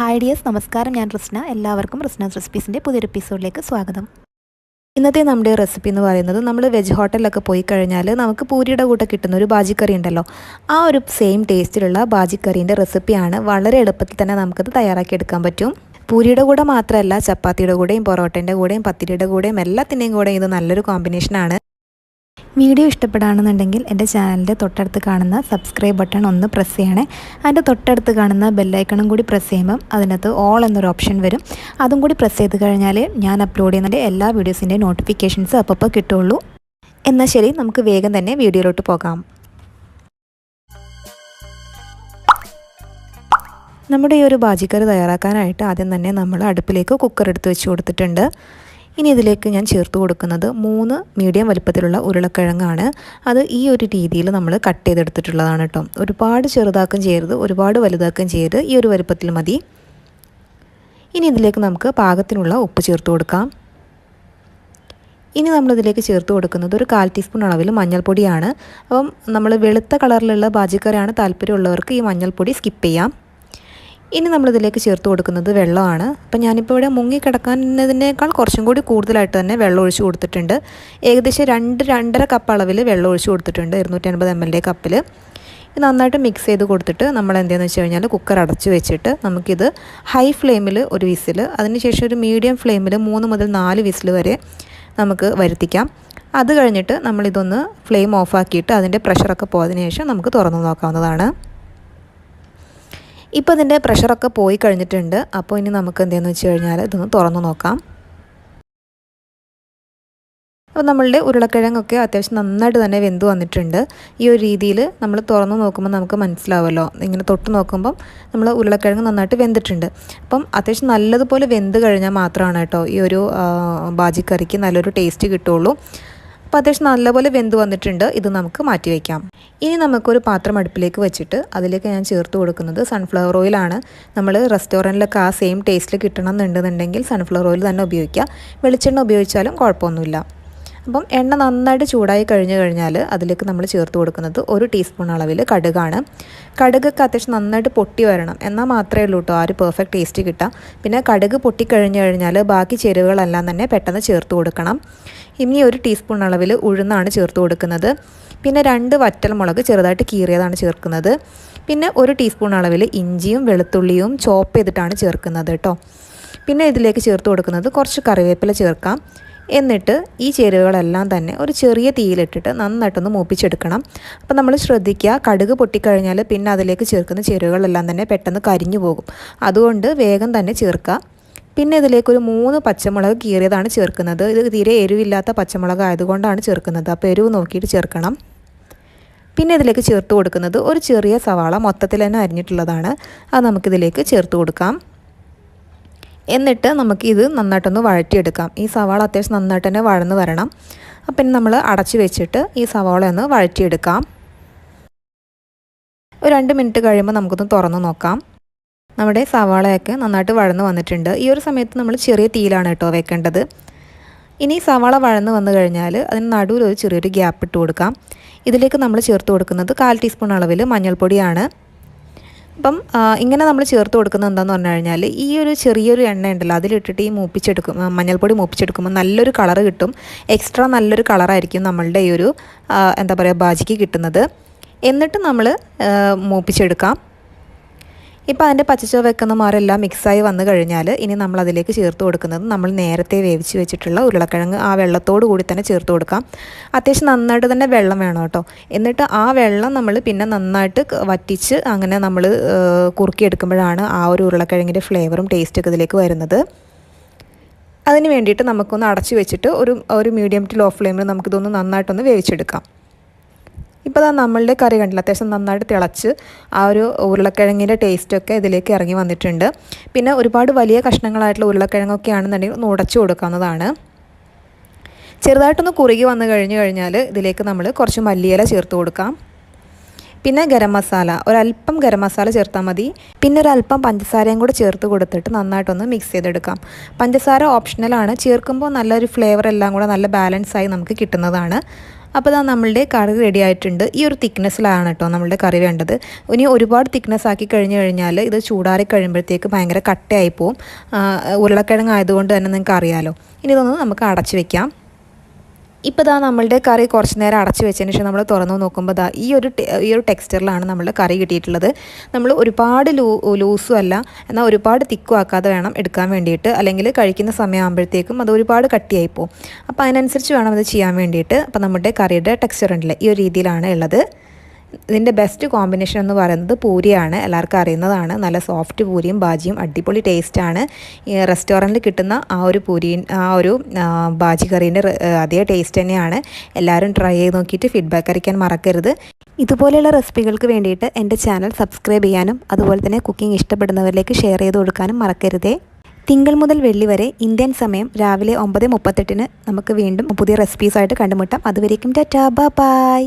Hi dears നമസ്കാരം. ഞാൻ റിസ്ന. എല്ലാവർക്കും റിസ്നാസ് റെസിപ്പീസിന്റെ പുതിയൊരു എപ്പിസോഡിലേക്ക് സ്വാഗതം. ഇന്നത്തെ നമ്മുടെ റെസിപ്പി എന്ന് പറയുന്നത് നമ്മൾ വെജ് ഹോട്ടലിലൊക്കെ പോയി കഴിഞ്ഞാൽ നമുക്ക് പൂരിയുടെ കൂട്ടം കിട്ടുന്ന ഒരു ബാജിക്കറി ഉണ്ടല്ലോ. ആ ഒരു സെയിം ടേസ്റ്റിലുള്ള ബാജിക്കറീന്റെ റെസിപ്പിയാണ് വളരെ എളുപ്പത്തിൽ തന്നെ നമുക്കത് തയ്യാറാക്കിയെടുക്കാൻ പറ്റും. പൂരിയുടെ കൂടെ മാത്രമല്ല ചപ്പാത്തിയുടെ കൂടെയും പൊറോട്ടേന്റെ കൂടെയും പത്തിരിയുടെ കൂടെയും എല്ലാത്തിന്റെയും കൂടെയും ഇത് നല്ലൊരു കോമ്പിനേഷനാണ് വീഡിയോ ഇഷ്ടപ്പെടുകയാണെന്നുണ്ടെങ്കിൽ എന്റെ ചാനലിന്റെ തൊട്ടടുത്ത് കാണുന്ന സബ്സ്ക്രൈബ് ബട്ടൺ ഒന്ന് പ്രസ് ചെയ്യണേ. അതിന്റെ തൊട്ടടുത്ത് കാണുന്ന ബെല്ലൈക്കണും കൂടി പ്രസ് ചെയ്യുമ്പം അതിനകത്ത് ഓൾ എന്നൊരു ഓപ്ഷൻ വരും. അതും കൂടി പ്രസ് ചെയ്ത് കഴിഞ്ഞാൽ ഞാൻ അപ്ലോഡ് ചെയ്യുന്നതിന്റെ എല്ലാ വീഡിയോസിന്റെ നോട്ടിഫിക്കേഷൻസ് അപ്പോൾ കിട്ടുള്ളൂ. എന്നാൽ ശരി നമുക്ക് വേഗം തന്നെ വീഡിയോയിലോട്ട് പോകാം. നമ്മുടെ ഈ ഒരു ബാജിക്കറി തയ്യാറാക്കാനായിട്ട് ആദ്യം തന്നെ നമ്മൾ അടുപ്പിലേക്ക് കുക്കർ എടുത്ത് വെച്ച് കൊടുത്തിട്ടുണ്ട്. ഇനി ഇതിലേക്ക് ഞാൻ ചേർത്ത് കൊടുക്കുന്നത് മൂന്ന് മീഡിയം വലുപ്പത്തിലുള്ള ഉരുളക്കിഴങ്ങാണ്. അത് ഈ ഒരു രീതിയിൽ നമ്മൾ കട്ട് ചെയ്തെടുത്തിട്ടുള്ളതാണ് കേട്ടോ. ഒരുപാട് ചെറുതാക്കും ചെയ്യരുത് ഒരുപാട് വലുതാക്കും ചെയ്യരുത്. ഈ ഒരു വലുപ്പത്തിൽ മതി. ഇനി ഇതിലേക്ക് നമുക്ക് പാകത്തിനുള്ള ഉപ്പ് ചേർത്ത് കൊടുക്കാം. ഇനി നമ്മളിതിലേക്ക് ചേർത്ത് കൊടുക്കുന്നത് ഒരു കാൽ ടീസ്പൂൺ അളവിൽ മഞ്ഞൾപ്പൊടിയാണ്. അപ്പം നമ്മൾ വെളുത്ത കളറിലുള്ള ബാജിക്കറിയാണ് താല്പര്യമുള്ളവർക്ക് ഈ മഞ്ഞൾപ്പൊടി സ്കിപ്പ് ചെയ്യാം. ഇനി നമ്മളിതിലേക്ക് ചേർത്ത് കൊടുക്കുന്നത് വെള്ളമാണ്. അപ്പം ഞാനിപ്പോൾ ഇവിടെ മുങ്ങിക്കിടക്കുന്നതിനേക്കാൾ കുറച്ചും കൂടി കൂടുതലായിട്ട് തന്നെ വെള്ളം ഒഴിച്ച് കൊടുത്തിട്ടുണ്ട്. ഏകദേശം രണ്ട് രണ്ടര കപ്പ് അളവിൽ വെള്ളം ഒഴിച്ച് കൊടുത്തിട്ടുണ്ട് ഇരുന്നൂറ്റി അൻപത് എം എൽ എ കപ്പിൽ ഇത് നന്നായിട്ട് മിക്സ് ചെയ്ത് കൊടുത്തിട്ട് നമ്മൾ എന്താണെന്ന് വെച്ച് കഴിഞ്ഞാൽ കുക്കർ അടച്ച് വെച്ചിട്ട് നമുക്കിത് ഹൈ ഫ്ലെയിമിൽ ഒരു വിസിൽ അതിനുശേഷം ഒരു മീഡിയം ഫ്ലെയിമിൽ മൂന്ന് മുതൽ നാല് വിസിൽ വരെ നമുക്ക് വരുത്തിക്കാം. അത് കഴിഞ്ഞിട്ട് നമ്മളിതൊന്ന് ഫ്ലെയിം ഓഫാക്കിയിട്ട് അതിന്റെ പ്രഷറൊക്കെ പോയതിനു ശേഷം നമുക്ക് തുറന്നു നോക്കാവുന്നതാണ്. ഇപ്പോൾ ഇതിന്റെ പ്രഷറൊക്കെ പോയി കഴിഞ്ഞിട്ടുണ്ട്. അപ്പോൾ ഇനി നമുക്ക് എന്തെന്ന് വെച്ച് കഴിഞ്ഞാൽ ഇതൊന്ന് തുറന്നു നോക്കാം. അപ്പോൾ നമ്മളുടെ ഉരുളക്കിഴങ്ങൊക്കെ അത്യാവശ്യം നന്നായിട്ട് തന്നെ വെന്ത് വന്നിട്ടുണ്ട്. ഈ ഒരു രീതിയിൽ നമ്മൾ തുറന്നു നോക്കുമ്പോൾ നമുക്ക് മനസ്സിലാവുമല്ലോ ഇങ്ങനെ തൊട്ട് നോക്കുമ്പം നമ്മൾ ഉരുളക്കിഴങ്ങ് നന്നായിട്ട് വെന്തിട്ടുണ്ട്. അപ്പം അത്യാവശ്യം നല്ലതുപോലെ വെന്ത് കഴിഞ്ഞാൽ മാത്രമാണ് കേട്ടോ ഈ ഒരു ബാജിക്കറിക്ക് നല്ലൊരു ടേസ്റ്റ് കിട്ടുള്ളൂ. അപ്പോൾ അത്യാവശ്യം നല്ലപോലെ വെന്ത് വന്നിട്ടുണ്ട്. ഇത് നമുക്ക് മാറ്റി വയ്ക്കാം ഇനി നമുക്കൊരു പാത്രം അടുപ്പിലേക്ക് വെച്ചിട്ട് അതിലേക്ക് ഞാൻ ചേർത്ത് കൊടുക്കുന്നത് സൺഫ്ലവർ ഓയിലാണ് നമ്മൾ റെസ്റ്റോറന്റിലൊക്കെ ആ സെയിം ടേസ്റ്റിൽ കിട്ടണം എന്നുണ്ടെന്നുണ്ടെങ്കിൽ സൺഫ്ലവർ ഓയിൽ തന്നെ ഉപയോഗിക്കുക. വെളിച്ചെണ്ണ ഉപയോഗിച്ചാലും കുഴപ്പമൊന്നുമില്ല. അപ്പം എണ്ണ നന്നായിട്ട് ചൂടായി കഴിഞ്ഞ് കഴിഞ്ഞാൽ അതിലേക്ക് നമ്മൾ ചേർത്ത് കൊടുക്കുന്നത് ഒരു ടീസ്പൂൺ അളവിൽ കടുകാണ്. കടുകൊക്കെ അത്യാവശ്യം നന്നായിട്ട് പൊട്ടി വരണം. എന്നാൽ മാത്രമേ ഉള്ളൂ കേട്ടോ ആ ഒരു പെർഫെക്റ്റ് ടേസ്റ്റ് കിട്ടാം. പിന്നെ കടുക് പൊട്ടിക്കഴിഞ്ഞ് കഴിഞ്ഞാൽ ബാക്കി ചേരുവകളെല്ലാം തന്നെ പെട്ടെന്ന് ചേർത്ത് കൊടുക്കണം. ഇനി ഒരു ടീസ്പൂൺ അളവിൽ ഉഴുന്നാണ് ചേർത്ത് കൊടുക്കുന്നത്. പിന്നെ രണ്ട് വറ്റൽമുളക് ചെറുതായിട്ട് കീറിയതാണ് ചേർക്കുന്നത്. പിന്നെ ഒരു ടീസ്പൂൺ അളവിൽ ഇഞ്ചിയും വെളുത്തുള്ളിയും ചോപ്പ് ചെയ്തിട്ടാണ് ചേർക്കുന്നത് കേട്ടോ. പിന്നെ ഇതിലേക്ക് ചേർത്ത് കൊടുക്കുന്നത് കുറച്ച് കറിവേപ്പില ചേർക്കാം. എന്നിട്ട് ഈ ചേരുവകളെല്ലാം തന്നെ ഒരു ചെറിയ തീയിലിട്ടിട്ട് നന്നായിട്ടൊന്ന് മൂപ്പിച്ചെടുക്കണം. അപ്പോൾ നമ്മൾ ശ്രദ്ധിക്കുക കടുക് പൊട്ടിക്കഴിഞ്ഞാൽ പിന്നെ അതിലേക്ക് ചേർക്കുന്ന ചേരുവകളെല്ലാം തന്നെ പെട്ടെന്ന് കരിഞ്ഞു പോകും. അതുകൊണ്ട് വേഗം തന്നെ ചേർക്കുക. പിന്നെ ഇതിലേക്കൊരു മൂന്ന് പച്ചമുളക് കീറിയതാണ് ചേർക്കുന്നത്. ഇത് തീരെ എരിവില്ലാത്ത പച്ചമുളക് ആയതുകൊണ്ടാണ് ചേർക്കുന്നത്. അപ്പോൾ എരിവ് നോക്കിയിട്ട് ചേർക്കണം. പിന്നെ ഇതിലേക്ക് ചേർത്ത് കൊടുക്കുന്നത് ഒരു ചെറിയ സവാള മൊത്തത്തിൽ തന്നെ അരിഞ്ഞിട്ടുള്ളതാണ്. അത് നമുക്കിതിലേക്ക് ചേർത്ത് കൊടുക്കാം. എന്നിട്ട് നമുക്ക് ഇത് നന്നായിട്ടൊന്ന് വഴറ്റിയെടുക്കാം. ഈ സവാള അത്യാവശ്യം നന്നായിട്ട് തന്നെ വഴന്ന് വരണം. അപ്പം നമ്മൾ അടച്ചു വെച്ചിട്ട് ഈ സവാള ഒന്ന് വഴറ്റിയെടുക്കാം. ഒരു രണ്ട് മിനിറ്റ് കഴിയുമ്പോൾ നമുക്കൊന്ന് തുറന്ന് നോക്കാം. നമ്മുടെ സവാളയൊക്കെ നന്നായിട്ട് വഴന്ന് വന്നിട്ടുണ്ട്. ഈ ഒരു സമയത്ത് നമ്മൾ ചെറിയ തീയിലാണ് കേട്ടോ വെക്കേണ്ടത്. ഇനി സവാള വഴന്ന് വന്നു കഴിഞ്ഞാൽ അതിന് നടുവിൽ ഒരു ചെറിയൊരു ഗ്യാപ്പ് ഇട്ട് കൊടുക്കാം. ഇതിലേക്ക് നമ്മൾ ചേർത്ത് കൊടുക്കുന്നത് കാൽ ടീസ്പൂൺ അളവിൽ മഞ്ഞൾപ്പൊടിയാണ്. അപ്പം ഇങ്ങനെ നമ്മൾ ചേർത്ത് കൊടുക്കുന്നത് എന്താണെന്ന് പറഞ്ഞു കഴിഞ്ഞാൽ ഈ ഒരു ചെറിയൊരു എണ്ണ ഉണ്ടല്ലോ അതിലിട്ടിട്ട് ഈ മൂപ്പിച്ചെടുക്കും മഞ്ഞൾപ്പൊടി മൂപ്പിച്ചെടുക്കുമ്പോൾ നല്ലൊരു കളർ കിട്ടും. എക്സ്ട്രാ നല്ലൊരു കളറായിരിക്കും നമ്മളുടെ ഈ ഒരു എന്താ പറയുക ബാജിക്ക് കിട്ടുന്നത്. എന്നിട്ട് നമ്മൾ മൂപ്പിച്ചെടുക്കാം. ഇപ്പോൾ അതിന്റെ പച്ചച്ചോ വെക്കുന്ന മാറെല്ലാം മിക്സായി വന്നു കഴിഞ്ഞാൽ ഇനി നമ്മൾ അതിലേക്ക് ചേർത്ത് കൊടുക്കുന്നത് നമ്മൾ നേരത്തെ വേവിച്ച് വെച്ചിട്ടുള്ള ഉരുളക്കിഴങ്ങ് ആ വെള്ളത്തോട് കൂടി തന്നെ ചേർത്ത് കൊടുക്കാം. അത്യാവശ്യം നന്നായിട്ട് തന്നെ വെള്ളം വേണം കേട്ടോ. എന്നിട്ട് ആ വെള്ളം നമ്മൾ പിന്നെ നന്നായിട്ട് വറ്റിച്ച് അങ്ങനെ നമ്മൾ കുറുക്കിയെടുക്കുമ്പോഴാണ് ആ ഒരു ഉരുളക്കിഴങ്ങിന്റെ ഫ്ലേവറും ടേസ്റ്റൊക്കെ ഇതിലേക്ക് വരുന്നത്. അതിന് വേണ്ടിയിട്ട് നമുക്കൊന്ന് അടച്ചു വെച്ചിട്ട് ഒരു ഒരു മീഡിയം ടു ലോ ഫ്ലെയിമിൽ നമുക്കിതൊന്ന് നന്നായിട്ടൊന്ന് വേവിച്ചെടുക്കാം. ഇപ്പോൾ അത് നമ്മളുടെ കറി കണ്ടില്ല അത്യാവശ്യം നന്നായിട്ട് തിളച്ച് ആ ഒരു ഉരുളക്കിഴങ്ങിന്റെ ടേസ്റ്റൊക്കെ ഇതിലേക്ക് ഇറങ്ങി വന്നിട്ടുണ്ട്. പിന്നെ ഒരുപാട് വലിയ കഷ്ണങ്ങളായിട്ടുള്ള ഉരുളക്കിഴങ്ങൊക്കെ ആണെന്നുണ്ടെങ്കിൽ ഒന്ന് ഉടച്ചു കൊടുക്കാവുന്നതാണ്. ചെറുതായിട്ടൊന്ന് കുറുകി വന്നു കഴിഞ്ഞ് കഴിഞ്ഞാൽ ഇതിലേക്ക് നമ്മൾ കുറച്ച് മല്ലിയില ചേർത്ത് കൊടുക്കാം. പിന്നെ ഗരം മസാല ഒരല്പം ഗരം മസാല ചേർത്താൽ മതി. പിന്നെ ഒരല്പം പഞ്ചസാരയും കൂടെ ചേർത്ത് കൊടുത്തിട്ട് നന്നായിട്ടൊന്ന് മിക്സ് ചെയ്തെടുക്കാം. പഞ്ചസാര ഓപ്ഷണലാണ് ചേർക്കുമ്പോൾ നല്ലൊരു ഫ്ലേവർ എല്ലാം കൂടെ നല്ല ബാലൻസ് ആയി നമുക്ക് കിട്ടുന്നതാണ്. അപ്പോൾ ഇതാ നമ്മളുടെ കറി റെഡി ആയിട്ടുണ്ട് ഈ ഒരു തിക്നെസ്സിലാണ് കേട്ടോ നമ്മളുടെ കറി വേണ്ടത്. ഇനി ഒരുപാട് തിക്നെസ് ആക്കി കഴിഞ്ഞ് കഴിഞ്ഞാൽ ഇത് ചൂടാറി കഴിയുമ്പോഴത്തേക്ക് ഭയങ്കര കട്ടയായി പോവും. ഉരുളക്കിഴങ്ങ് ആയതുകൊണ്ട് തന്നെ നിങ്ങൾക്ക് അറിയാമല്ലോ ഇനി ഇതൊന്ന് നമുക്ക് അടച്ചു വെക്കാം. ഇപ്പോൾ ഇതാ നമ്മളുടെ കറി കുറച്ച് നേരം അടച്ചു വെച്ചതിന് ശേഷം നമ്മൾ തുറന്നു നോക്കുമ്പോൾ ദാ ഈ ഒരു ഈ ഒരു ടെക്സ്ചറിലാണ് നമ്മളുടെ കറി കിട്ടിയിട്ടുള്ളത്. നമ്മൾ ഒരുപാട് ലൂ ലൂസും അല്ല എന്നാൽ ഒരുപാട് തിക്കും ആക്കാതെ വേണം എടുക്കാൻ വേണ്ടിയിട്ട്. അല്ലെങ്കിൽ കഴിക്കുന്ന സമയമാകുമ്പോഴത്തേക്കും അത് ഒരുപാട് കട്ടിയായി പോകും അപ്പോൾ അതിനനുസരിച്ച് വേണം അത് ചെയ്യാൻ വേണ്ടിയിട്ട്. അപ്പോൾ നമ്മുടെ കറിയുടെ ടെക്സ്ചർ ഉണ്ടല്ലേ ഈ ഒരു രീതിയിലാണ് ഉള്ളത്. ഇതിന്റെ ബെസ്റ്റ് കോമ്പിനേഷൻ എന്ന് പറയുന്നത് പൂരിയാണ്. എല്ലാവർക്കും അറിയുന്നതാണ്. നല്ല സോഫ്റ്റ് പൂരിയും ബാജിയും അടിപൊളി ടേസ്റ്റാണ് റെസ്റ്റോറന്റിൽ കിട്ടുന്ന ആ ഒരു പൂരി ആ ഒരു ബാജി കറീന്റെ അതേ ടേസ്റ്റ് തന്നെയാണ്. എല്ലാവരും ട്രൈ ചെയ്ത് നോക്കിയിട്ട് ഫീഡ്ബാക്ക് അറിയിക്കാൻ മറക്കരുത്. ഇതുപോലെയുള്ള റെസിപ്പികൾക്ക് വേണ്ടിയിട്ട് എന്റെ ചാനൽ സബ്സ്ക്രൈബ് ചെയ്യാനും അതുപോലെ തന്നെ കുക്കിംഗ് ഇഷ്ടപ്പെടുന്നവരിലേക്ക് ഷെയർ ചെയ്ത് കൊടുക്കാനും മറക്കരുതേ. തിങ്കൾ മുതൽ വെള്ളി വരെ ഇന്ത്യൻ സമയം രാവിലെ ഒമ്പത് മുപ്പത്തെട്ടിന് നമുക്ക് വീണ്ടും പുതിയ റെസിപ്പീസായിട്ട് കണ്ടുമുട്ടാം. അതുവരേക്കും ടാറ്റാ ബൈ.